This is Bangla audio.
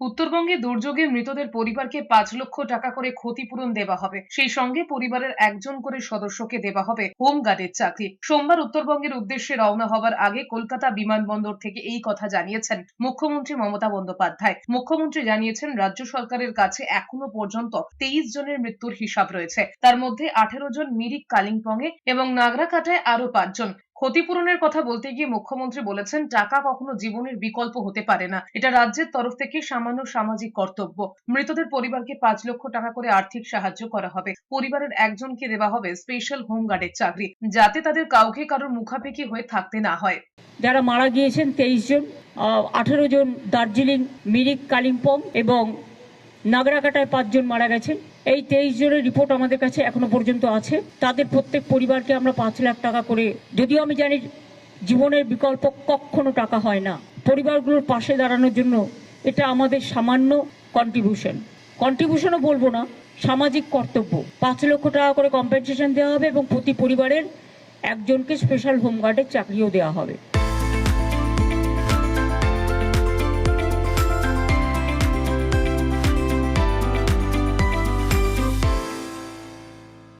উত্তরবঙ্গে দুর্যোগে মৃতদের পরিবারকে পাঁচ লক্ষ টাকা করে ক্ষতিপূরণ দেওয়া হবে। সেই সঙ্গে পরিবারের একজন করে সদস্যকে দেওয়া হবে হোম গার্ডের চাকরি। সোমবার উত্তরবঙ্গের উদ্দেশ্যে রওনা হওয়ার আগে কলকাতা বিমানবন্দর থেকে এই কথা জানিয়েছেন মুখ্যমন্ত্রী মমতা বন্দ্যোপাধ্যায়। মুখ্যমন্ত্রী জানিয়েছেন, রাজ্য সরকারের কাছে এখনও পর্যন্ত তেইশ জনের মৃত্যুর হিসাব রয়েছে। তার মধ্যে আঠেরো জন মিরিক, কালিম্পংয়ে এবং নাগরাকাটায় আরও পাঁচজন ক্ষতিপূরণের কথা বলতে গিয়ে মুখ্যমন্ত্রী বলেছেন, টাকা কখনো জীবনের বিকল্প হতে পারে না। এটা রাজ্যের তরফ থেকে সামান্য সামাজিক কর্তব্য। মৃতদের পরিবারকে পাঁচ লক্ষ টাকা করে আর্থিক সাহায্য করা হবে। পরিবারের একজনকে দেওয়া হবে স্পেশাল হোমগার্ডের চাকরি, যাতে তাদের কাউকে কারোর মুখাপেকি হয়ে থাকতে না হয়। যারা মারা গিয়েছেন, তেইশ জন আঠেরো জন দার্জিলিং, মিরিক, কালিম্পং এবং নাগরাকাটায় পাঁচজন মারা গেছেন। এই তেইশ জনের রিপোর্ট আমাদের কাছে এখনও পর্যন্ত আছে। তাদের প্রত্যেক পরিবারকে আমরা পাঁচ লাখ টাকা করে, যদিও আমি জানি জীবনের বিকল্প কখনো টাকা হয় না। পরিবারগুলোর পাশে দাঁড়ানোর জন্য এটা আমাদের সামান্য কন্ট্রিবিউশন কন্ট্রিবিউশনও বলব না, সামাজিক কর্তব্য। পাঁচ লক্ষ টাকা করে কম্পেনসেশন দেওয়া হবে এবং প্রতি পরিবারের একজনকে স্পেশাল হোমগার্ডের চাকরিও দেওয়া হবে।